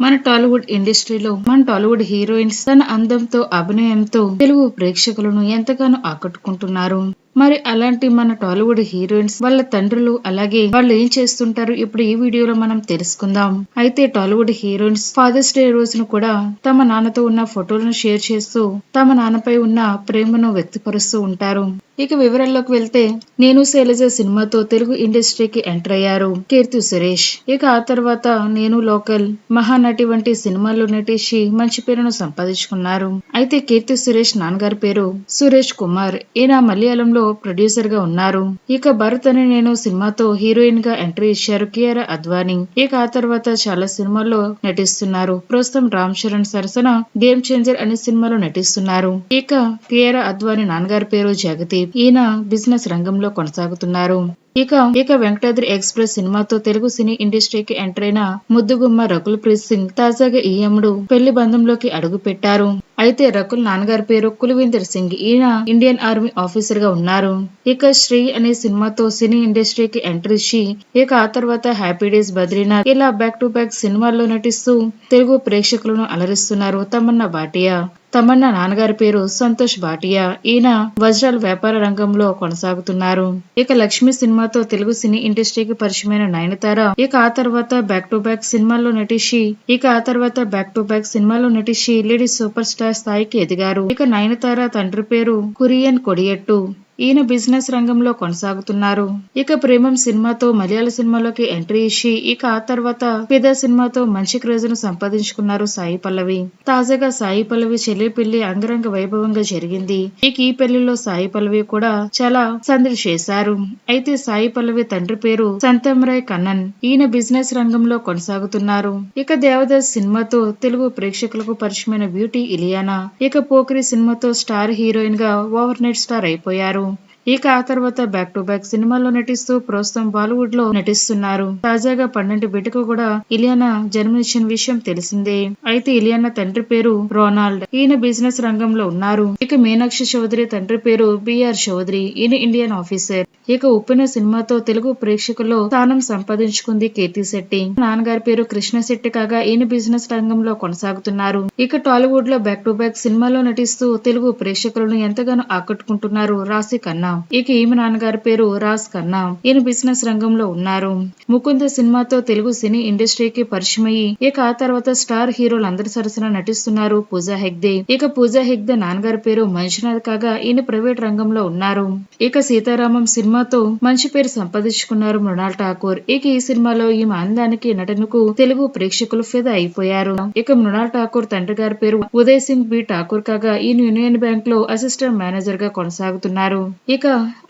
మన టాలీవుడ్ ఇండస్ట్రీలో మన టాలీవుడ్ హీరోయిన్స్ తన అందంతో అభినయంతో తెలుగు ప్రేక్షకులను ఎంతగానో ఆకట్టుకుంటున్నారు. మరి అలాంటి మన టాలీవుడ్ హీరోయిన్స్ వాళ్ళ తండ్రులు అలాగే వాళ్ళు ఏం చేస్తుంటారు ఇప్పుడు ఈ వీడియోలో మనం తెలుసుకుందాం. అయితే టాలీవుడ్ హీరోయిన్స్ ఫాదర్స్ డే రోజున కూడా తమ నాన్నతో ఉన్న ఫోటోలను షేర్ చేస్తూ తమ నాన్నపై ఉన్న ప్రేమను వ్యక్తపరుస్తూ ఉంటారు. ఇక వివరాల్లోకి వెళ్తే నేను శైలజ సినిమాతో తెలుగు ఇండస్ట్రీకి ఎంటర్ అయ్యారు. కీర్తి సురేష్. ఇక ఆ తర్వాత నేను లోకల్ మహానటి వంటి సినిమాల్లో నటించి మంచి పేరును సంపాదించుకున్నారు. అయితే కీర్తి సురేష్ నాన్నగారి పేరు సురేష్ కుమార్. ఈయన మలయాళంలో ప్రొడ్యూసర్గా ఉన్నారు. ఇక భరత్ అని నేను సినిమాతో హీరోయిన్గా ఎంట్రీ ఇచ్చారు కియారా అద్వానీ. ఇక ఆ తర్వాత చాలా సినిమాల్లో నటిస్తున్నారు. ప్రస్తుతం రామ్ చరణ్ సరసన గేమ్ చేంజర్ అనే సినిమాలో నటిస్తున్నారు. ఇక కియారా అద్వానీ నాన్నగారి పేరు జగదీప్. ఈయన బిజినెస్ రంగంలో కొనసాగుతున్నారు. ఇక ఇక వెంకటాద్రి ఎక్స్ప్రెస్ సినిమాతో తెలుగు సినీ ఇండస్ట్రీకి ఎంటర్ అయిన ముద్దుగుమ్మ రకుల్ ప్రీత్ సింగ్ తాజాగా ఈ అమ్ముడు పెళ్ళి బంధంలోకి అడుగు పెట్టారు. అయితే రకుల్ నాన్నగారి పేరు కుల్వీందర్ సింగ్. ఈయన ఇండియన్ ఆర్మీ ఆఫీసర్గా ఉన్నారు. ఇక శ్రీ అనే సినిమాతో సినీ ఇండస్ట్రీకి ఎంట్రీ ఇచ్చి ఇక ఆ తర్వాత హ్యాపీ డేస్ బద్రీనాథ్ ఇలా బ్యాక్ టు బ్యాక్ సినిమాల్లో నటిస్తూ తెలుగు ప్రేక్షకులను అలరిస్తున్నారు తమన్నా భాటియా. తమన్నా నాన్నగారి పేరు సంతోష్ భాటియా. ఈయన వజ్రాల వ్యాపార రంగంలో కొనసాగుతున్నారు. ఇక లక్ష్మి సినిమాతో తెలుగు సినీ ఇండస్ట్రీకి పరిచయమైన నయనతార ఇక ఆ తర్వాత బ్యాక్ టు బ్యాక్ సినిమాల్లో నటించి ఇక ఆ తర్వాత బ్యాక్ టు బ్యాక్ సినిమాల్లో నటించి లేడీ సూపర్ స్టార్ స్థాయికి ఎదిగారు. ఇక నయనతార తండ్రి పేరు కురియన్ కొడియట్టు. ఈయన బిజినెస్ రంగంలో కొనసాగుతున్నారు. ఇక ప్రేమం సినిమాతో మలయాళ సినిమాలోకి ఎంట్రీ ఇచ్చి ఇక ఆ తర్వాత పిదా సినిమాతో మంచి క్రేజ్ను సంపాదించుకున్నారు సాయి పల్లవి. తాజాగా సాయి పల్లవి చెల్లి పెళ్ళి అంగరంగ వైభవంగా జరిగింది. ఇక ఈ పెళ్ళిలో సాయి పల్లవి కూడా చాలా సందడి చేశారు. అయితే సాయి పల్లవి తండ్రి పేరు సంతంరాయ్ కన్నన్. ఈయన బిజినెస్ రంగంలో కొనసాగుతున్నారు. ఇక దేవదాస్ సినిమాతో తెలుగు ప్రేక్షకులకు పరిచయమైన బ్యూటీ ఇలియానా. ఇక పోకరి సినిమాతో స్టార్ హీరోయిన్గా ఓవర్ నైట్ స్టార్ అయిపోయారు. ఇక ఆ తర్వాత బ్యాక్ టు బ్యాక్ సినిమాల్లో నటిస్తూ ప్రస్తుతం బాలీవుడ్లో నటిస్తున్నారు. తాజాగా పన్నెండు బిడ్డకు కూడా ఇలియానా జన్మనిచ్చిన విషయం తెలిసిందే. అయితే ఇలియానా తండ్రి పేరు రోనాల్డ్. ఈయన బిజినెస్ రంగంలో ఉన్నారు. ఇక మీనాక్షి చౌదరి తండ్రి పేరు బిఆర్ చౌదరి. ఈయన ఇండియన్ ఆఫీసర్ ఇక ఉప్పిన సినిమాతో తెలుగు ప్రేక్షకుల్లో స్థానం సంపాదించుకుంది కేతి శెట్టి. నాన్నగారి పేరు కృష్ణ శెట్టి కాగా ఈయన బిజినెస్ రంగంలో కొనసాగుతున్నారు. ఇక టాలీవుడ్లో బ్యాక్ టు బ్యాక్ సినిమాలో నటిస్తూ తెలుగు ప్రేక్షకులను ఎంతగానో ఆకట్టుకుంటున్నారు రాశి కన్నా ఇక ఈమె నాన్నగారి పేరు రాజ్ కన్నా ఈయన బిజినెస్ రంగంలో ఉన్నారు. ముకుంద సినిమాతో తెలుగు సినీ ఇండస్ట్రీకి పరిచయమయ్యి ఇక ఆ తర్వాత స్టార్ హీరోలు అందరి సరసన నటిస్తున్నారు పూజా హెగ్దే ఇక పూజా హెగ్దే నాన్నగారి పేరు మంజునాథ్ కాగా ఈయన ప్రైవేట్ రంగంలో ఉన్నారు. ఇక సీతారామం సినిమాతో మంచి పేరు సంపాదించుకున్నారు మృణాల్ ఠాకూర్. ఇక ఈ సినిమాలో ఈమె అందానికి నటనకు తెలుగు ప్రేక్షకులు ఫిదా అయిపోయారు. ఇక మృణాల్ ఠాకూర్ తండ్రి గారి పేరు ఉదయ్ సింగ్ బి. ఠాకూర్ కాగా ఈ యూనియన్ బ్యాంక్లో అసిస్టెంట్ మేనేజర్గా కొనసాగుతున్నారు. ఇక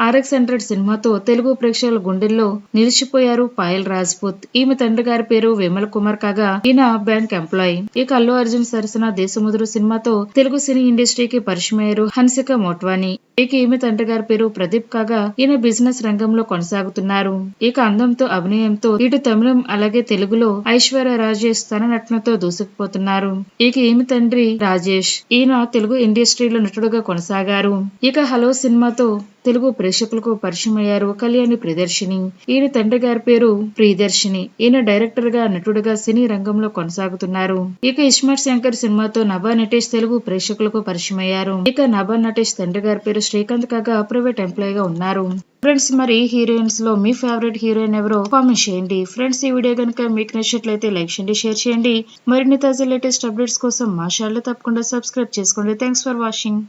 ఆర్ఎక్స్ హండ్రెడ్ సినిమాతో తెలుగు ప్రేక్షకుల గుండెల్లో నిలిచిపోయారు పాయల్ రాజ్పూత్. ఈమె తండ్రి గారి పేరు విమల్ కుమార్ కాగా ఈయన బ్యాంక్ ఎంప్లాయ్. ఇక అల్లు అర్జున్ సరసన దేశముదురు సినిమాతో తెలుగు సినీ ఇండస్ట్రీకి పరిచయమయ్యారు హన్సిక మోట్వాని. ఇక ఈమె తండ్రి గారి పేరు ప్రదీప్ కాగా ఈయన బిజినెస్ రంగంలో కొనసాగుతున్నారు. ఇక అందంతో అభినయంతో ఇటు తమిళం అలాగే తెలుగులో ఐశ్వర్య రాజేష్ తన నటనతో దూసుకుపోతున్నారు. ఇక ఈమె తండ్రి రాజేష్ ఈయన తెలుగు ఇండస్ట్రీలో నటుడుగా కొనసాగారు. ఇక హలో సినిమాతో తెలుగు ప్రేక్షకులకు పరిచయం అయ్యారు కళ్యాణి ప్రియదర్శిని. ఈయన తండ్రి గారి పేరు ప్రియదర్శిని. ఈయన డైరెక్టర్గా నటుడుగా సినీ రంగంలో కొనసాగుతున్నారు. ఇక ఇస్మార్ట్ శంకర్ సినిమాతో నభా నటేష్ తెలుగు ప్రేక్షకులకు పరిచయం అయ్యారు ఇక నభా నటేష్ తండ్రి గారి పేరు శ్రీకాంత్ కాగా ప్రైవేట్ ఎంప్లాయీగా ఉన్నారు. ఫ్రెండ్స్ మరి హీరోయిన్స్లో మీ ఫేవరెట్ హీరోయిన్ ఎవరో కామెంట్ చేయండి. ఫ్రెండ్స్ ఈ వీడియో కనుక మీకు నచ్చినట్లయితే లైక్ చేయండి షేర్ చేయండి. మరిన్ని తాజా లేటెస్ట్ అప్డేట్స్ కోసం మా ఛానల్ తప్పకుండా సబ్స్క్రైబ్ చేసుకోండి. Thanks for watching